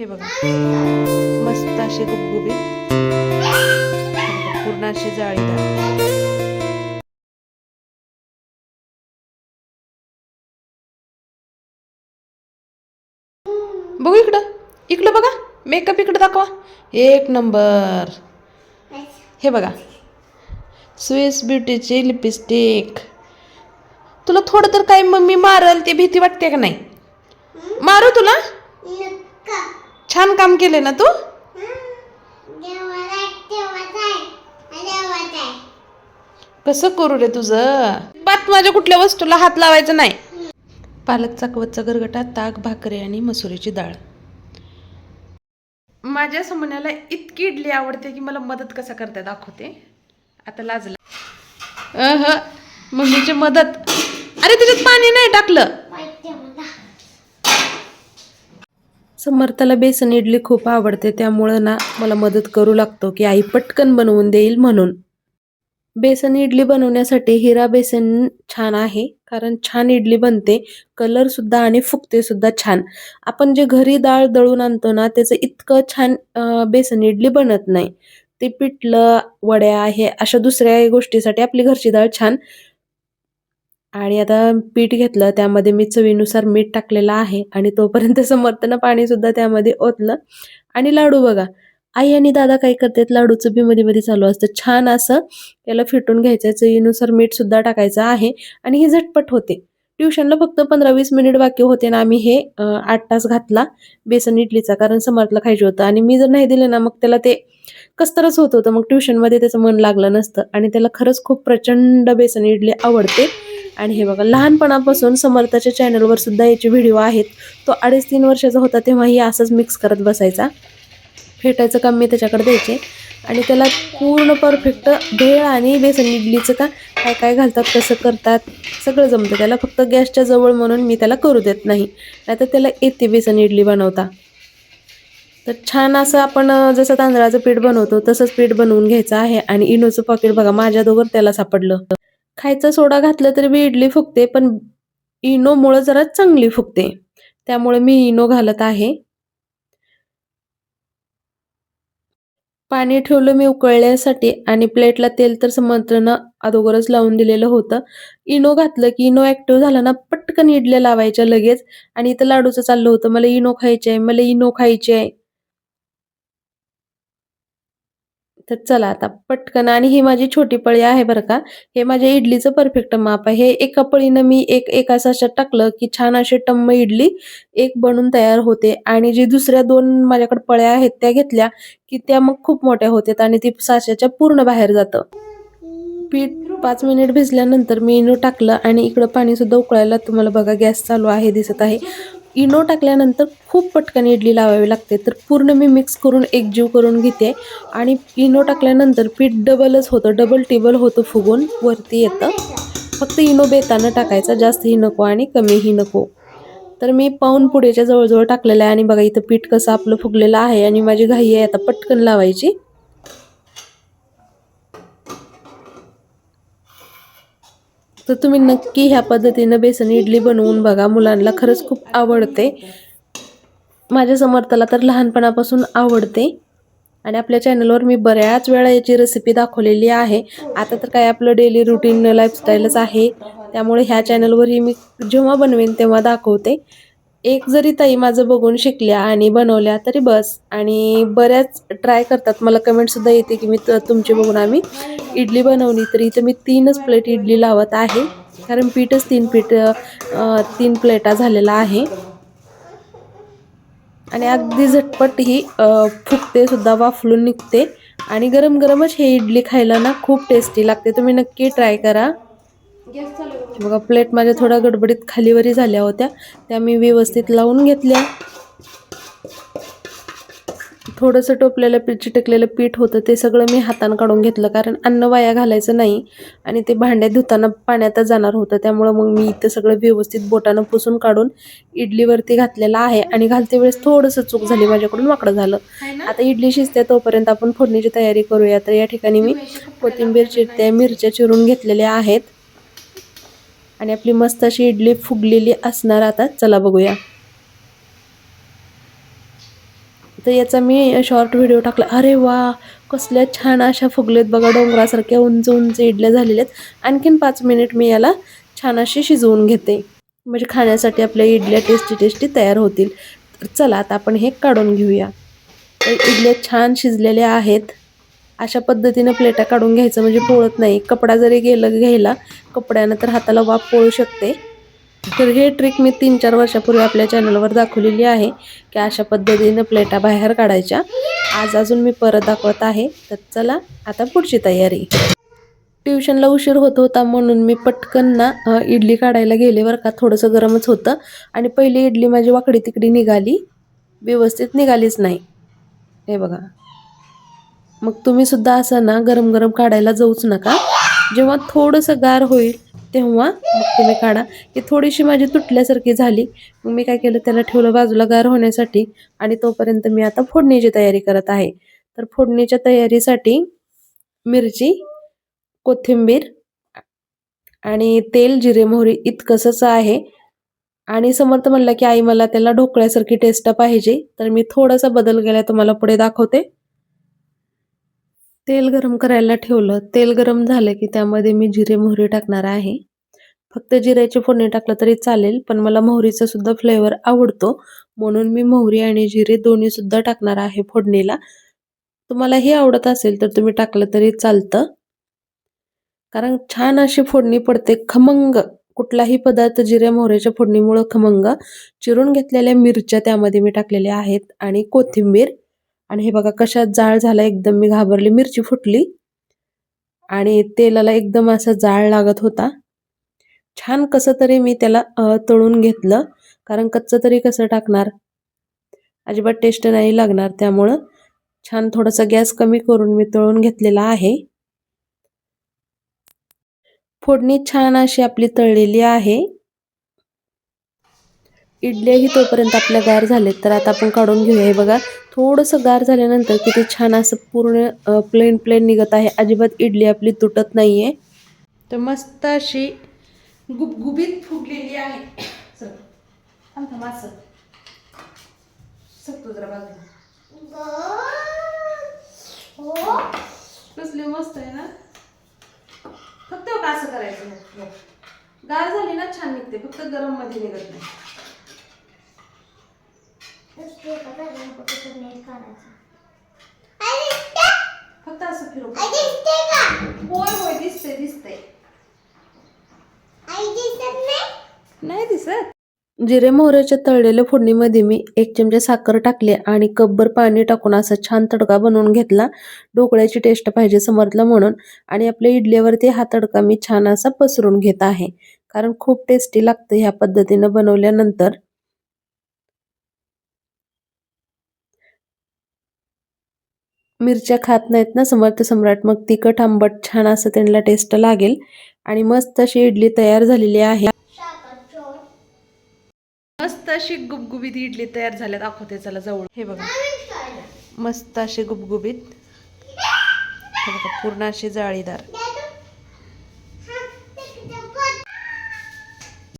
हे बघा. मस्त असे गुबगुबीत पूर्ण अशी जाळीदार बघू इकडं. इकडं बघा. मेकअप इकडं दाखवा. एक नंबर. हे बघा. स्विस ब्युटीची लिपस्टिक तुला थोडं तर काय मम्मी मारल ते भीती वाटते का नाही? मारू तुला? छान काम केले ना तू? कसं करू रे तुझं? पात माझ्या कुठल्या वस्तूला हात लावायचा नाही. पालक चाकवतचा गरगटा ताक भाकरी आणि मसुरीची डाळ. माझ्या समन्याला इतकी इडली आवडते की मला मदत कसा करता दाखवते. आता लाजला. अह मम्मीची मदत. अरे त्याच्यात पाणी नाही टाकलं. समर्थाला बेसन इडली खूप आवडते त्यामुळं ना मला मदत करू लागतो की आई पटकन बनवून देईल म्हणून. बेसन इडली बनवण्यासाठी हिरा बेसन छान आहे कारण छान इडली बनते कलर सुद्धा आणि फुगते सुद्धा छान. आपण जे घरी डाळ दळून आणतो ना त्याचं इतकं छान बेसन इडली बनत नाही. ते पिठलं वड्या आहे अशा दुसऱ्या गोष्टीसाठी आपली घरची डाळ छान आणि आता पीठ घेतलं त्यामध्ये मी चवीनुसार मीठ टाकलेलं आहे आणि तोपर्यंत समर्थनं पाणीसुद्धा त्यामध्ये ओतलं. आणि लाडू बघा आई आणि दादा काय करतात लाडूचं बी मध्ये मध्ये चालू असतं. छान असं त्याला फिटून घ्यायचं चवीनुसार मीठ सुद्धा टाकायचं आहे आणि हे झटपट होते. ट्युशनला फक्त पंधरा वीस मिनिट बाकी होते ना आम्ही हे आठ तास घातला बेसन इडलीचा कारण समर्थला खायचे होतं. आणि मी जर नाही दिले ना मग त्याला ते कस्तरच होत होतं. मग ट्युशनमध्ये त्याचं मन लागलं नसतं आणि त्याला खरंच खूप प्रचंड बेसन इडली आवडते. आणि हे बघा लहानपणापासून समर्थाच्या चॅनलवर सुद्धा याचे व्हिडिओ आहेत. तो अडीच तीन वर्षाचा होता तेव्हाही असंच मिक्स करत बसायचा. फेटायचं काम मी त्याच्याकडे द्यायचे. आणि त्याला पूर्ण परफेक्ट भेळ आणि बेसन इडलीचं का काय काय घालतात कसं करतात सगळं जमतं. त्याला फक्त गॅसच्या जवळ म्हणून मी त्याला करू देत नाही. नाहीतर त्याला येते बेसन इडली बनवता. तर छान असं आपण जसं तांदळाचं पीठ बनवतो तसंच पीठ बनवून घ्यायचं आहे. आणि इनोचं पॉकेट बघा माझ्या दोघं त्याला सापडलं. खायचा सोडा घातला तरी मी इडली फुगते पण इनोमुळं जरा चांगली फुगते. त्यामुळे मी इनो घालत आहे. पाणी ठेवलं मी उकळण्यासाठी आणि प्लेटला तेल तर समंत्रनं अगोदरच लावून दिलेलं होतं. इनो घातलं की इनो ऍक्टिव्ह झाला ना पटकन इडल्या लावायच्या लगेच. आणि इथं लाडूचं चाललं होतं मला इनो खायचे आहे मला इनो खायचे आहे तर चला आता पटकन. आणि ही माझी छोटी पळी आहे बरं का. हे माझ्या इडलीचं परफेक्ट माप आहे. हे एका पळीनं मी एक एका साच्यात टाकलं की छान असे टम्म इडली एक बनून तयार होते. आणि जी दुसऱ्या दोन माझ्याकडे पळ्या आहेत त्या घेतल्या की त्या मग खूप मोठ्या होतात आणि ती साच्याच्या पूर्ण बाहेर जातं. पीठ पाच मिनिट भिजल्यानंतर मी इनो टाकलं आणि इकडं पाणीसुद्धा उकळायला तुम्हाला बघा गॅस चालू आहे दिसत आहे. इनो टाकल्यानंतर खूप पटकन इडली लावावी लागते. तर पूर्ण मी मिक्स करून एकजीव करून घेते. आणि इनो टाकल्यानंतर पीठ डबलच होतं. डबल टेबल होतं फुगून वरती येतं. फक्त इनो बेतानं टाकायचा. जास्तही नको आणि कमीही नको. तर मी पाऊन पुढेच्या जवळजवळ टाकलेलं आहे. आणि बघा इथं पीठ कसं आपलं फुगलेलं आहे. आणि माझी घाई आहे. आता पटकन लावायची. तर तुम्ही नक्की ह्या पद्धतीनं बेसन इडली बनवून बघा. मुलांना खरंच खूप आवडते. माझ्या समर्थाला तर लहानपणापासून आवडते. आणि आपल्या चॅनलवर मी बऱ्याच वेळा याची रेसिपी दाखवलेली आहे. आता तर काय आपलं डेली रुटीन लाईफस्टाईलच आहे. त्यामुळे ह्या चॅनलवरही मी जेव्हा बनवेन तेव्हा दाखवते. एक जरी ताई माझं बघून शिकल्या आणि बनवल्या तरी बस. आणि बऱ्याच ट्राय करतात. मला कमेंटसुद्धा येते की मी त तुमची बघून आम्ही इडली बनवली तर इथं मी तीनच प्लेट इडली लावत आहे. कारण पीठच तीन पीठ तीन प्लेटा झालेला आहे. आणि अगदी झटपट ही फुकते सुद्धा वाफलून निघते. आणि गरम गरमच हे इडली खायला ना खूप टेस्टी लागते. तुम्ही नक्की ट्राय करा. बघा प्लेट माझ्या थोड्या गडबडीत खालीवरी झाल्या होत्या. त्या मी व्यवस्थित लावून घेतल्या. थोडंसं टोपलेलं पीठ चिटकलेलं पीठ होतं ते सगळं मी हातानं काढून घेतलं. कारण अन्न वाया घालायचं नाही आणि ते भांड्या धुताना पाण्यातच जाणार होतं. त्यामुळं मग मी इथं सगळं व्यवस्थित बोटानं पुसून काढून इडलीवरती घातलेलं आहे. आणि घालते वेळेस थोडंसं चूक झाली माझ्याकडून वाकडं झालं. आता इडली शिजते तोपर्यंत आपण फोडणीची तयारी करूया. तर या ठिकाणी मी कोथिंबीर चिरते मिरच्या चिरून घेतलेल्या आहेत. आणि आपली मस्त अशी इडली फुगलेली असणार आता. चला बघूया. तर याचा मी शॉर्ट व्हिडिओ टाकला. अरे वा कसल्या छान अशा फुगलेत बघा. डोंगरासारख्या उंच उंच इडल्या झालेल्या आहेत. आणखीन पाच मिनिट मी याला छान अशी शिजवून घेते. म्हणजे खाण्यासाठी आपल्या इडल्या टेस्टी टेस्टी तयार होतील. तर चला आता आपण हे काढून घेऊया. तर इडल्या छान शिजलेल्या आहेत. अशा पद्धतीनं प्लेटा काढून घ्यायचं. म्हणजे पोळत नाही. कपडा जरी गेलं घ्यायला कपड्यानं तर हाताला वाफ पोळू शकते. तर हे ट्रिक मी तीन चार वर्षापूर्वी आपल्या चॅनलवर दाखवलेली आहे की अशा पद्धतीनं प्लेटा बाहेर काढायच्या. आज अजून मी परत दाखवत आहे. तर चला आता पुढची तयारी. ट्युशनला उशीर होत होता म्हणून मी पटकन ना इडली काढायला गेले बरं का. थोडंसं गरमच होतं. आणि पहिली इडली माझी वाकडी तिकडी निघाली. व्यवस्थित निघालीच नाही. हे बघा. मग तुम्ही सुद्धा असं ना गरम गरम काढायला जाऊच नका. जेव्हा थोडंसं गार होईल तेव्हा मग तुम्ही काढा. की थोडीशी माझी तुटल्यासारखी झाली. मग मी काय केलं त्याला ठेवलं बाजूला गार होण्यासाठी आणि तोपर्यंत मी आता फोडणीची तयारी करत आहे. तर फोडणीच्या तयारीसाठी मिरची कोथिंबीर आणि तेल जिरे मोहरी इतकंसंच आहे. आणि समर्थ म्हणलं की आई मला त्याला ढोकळ्यासारखी टेस्ट पाहिजे. तर मी थोडासा बदल केला तुम्हाला पुढे दाखवते. तेल गरम करायला ठेवलं. तेल गरम झालं की त्यामध्ये मी जिरे मोहरी टाकणार आहे. फक्त जिऱ्याची फोडणी टाकलं तरी चालेल पण मला मोहरीचा सुद्धा फ्लेवर आवडतो. म्हणून मी मोहरी आणि जिरे दोन्ही सुद्धा टाकणार आहे फोडणीला. तुम्हाला हे आवडत असेल तर तुम्ही टाकलं तरी चालतं. कारण छान अशी फोडणी पडते खमंग. कुठलाही पदार्थ जिऱ्या मोहऱ्याच्या फोडणीमुळं खमंग. चिरून घेतलेल्या मिरच्या त्यामध्ये मी टाकलेल्या आहेत आणि कोथिंबीर. आणि हे बघा कशात जाळ झाला एकदम मी घाबरली. मिरची फुटली आणि तेलाला एकदम असा जाळ लागत होता. छान कसं तरी मी त्याला तळून घेतलं. कारण कच्चं तरी कसं टाकणार? अजिबात टेस्ट नाही लागणार त्यामुळं. छान थोडासा गॅस कमी करून मी तळून घेतलेला आहे. फोडणी छान अशी आपली तळलेली आहे. इडल्याही तोपर्यंत आपल्या गार झालेत. तर आता आपण काढून घेऊया. हे बघा थोडंसं गार झाल्यानंतर किती छान असं पूर्ण प्लेन प्लेन निघत आहे. अजिबात इडली आपली तुटत नाही आहे तर मस्त अशी गुबगुबीत फुगलेली आहे. कसली मस्त आहे ना. फक्त असं करायचं. हो, हो. गार झाली ना छान निघते. फक्त गरममध्ये निघत नाही. फक्त असं फिरव. होय होय दिसते दिसते नाही? दिसत. जिरे मोहऱ्याच्या तळलेल्या फोडणीमध्ये मी एक चमचा साखर टाकली आणि कपभर पाणी टाकून असा छान तडका बनवून घेतला. ढोकळ्याची टेस्ट पाहिजे समजलं म्हणून आणि आपल्या इडलीवरती हा तडका मी छान असा पसरून घेत आहे. कारण खूप टेस्टी लागतं ह्या पद्धतीनं बनवल्यानंतर. मिरच्या खात नाहीत ना समर्थ सम्राट. मग तिखट आंबट छान असं त्यांना टेस्ट लागेल. आणि मस्त अशी इडली तयार झालेली आहे. मस्त अशी गुबगुबीत इडली तयार झाल्या दाखवते चला जवळ. हे बघा. मस्त अशी गुबगुबीत. पूर्ण अशी जाळीदार.